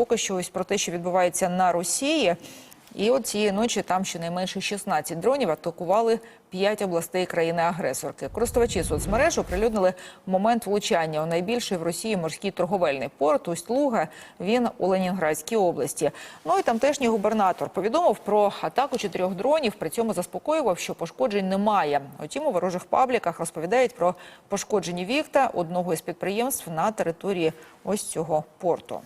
поки що ось про те, що відбувається на Росії. І от цієї ночі там щонайменше 16 дронів атакували 5 областей країни-агресорки. Користувачі соцмереж оприлюднили момент влучання у найбільший в Росії морський торговельний порт Усть-Луга. Він у Ленінградській області. Ну і тамтешній губернатор повідомив про атаку чотирьох дронів. При цьому заспокоював, що пошкоджень немає. Утім, у ворожих пабліках розповідають про пошкоджені вікта одного із підприємств на території ось цього порту.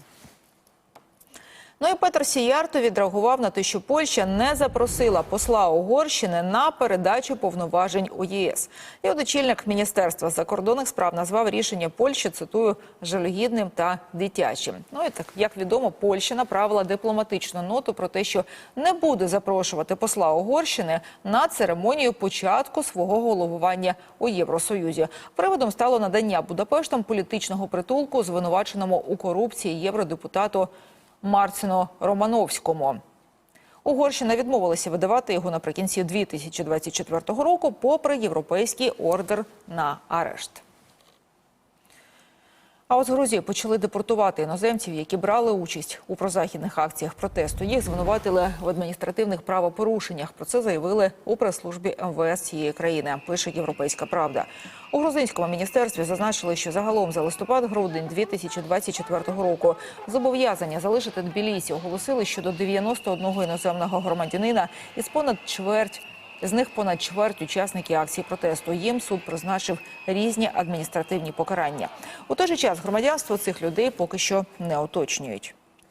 Ну і Петр Сіярто відреагував на те, що Польща не запросила посла Угорщини на передачу повноважень у ЄС. І от очільник міністерства закордонних справ назвав рішення Польщі цитую жалюгідним та дитячим. Ну і так як відомо, Польща направила дипломатичну ноту про те, що не буде запрошувати посла Угорщини на церемонію початку свого головування у Євросоюзі. Приводом стало надання Будапештом політичного притулку звинуваченому у корупції євродепутату. Марцину Романовському. Угорщина відмовилася видавати його наприкінці 2024 року, попри європейський ордер на арешт. А от з Грузії почали депортувати іноземців, які брали участь у прозахідних акціях протесту. Їх звинуватили в адміністративних правопорушеннях. Про це заявили у прес-службі МВС цієї країни. Пише Європейська Правда. У грузинському міністерстві зазначили, що загалом за листопад-грудень 2024 року зобов'язання залишити Тбілісі оголосили щодо 91 іноземного громадянина із понад чверть. З них понад чверть учасники акції протесту. Їм суд призначив різні адміністративні покарання. У той же час громадянство цих людей поки що не уточнюють.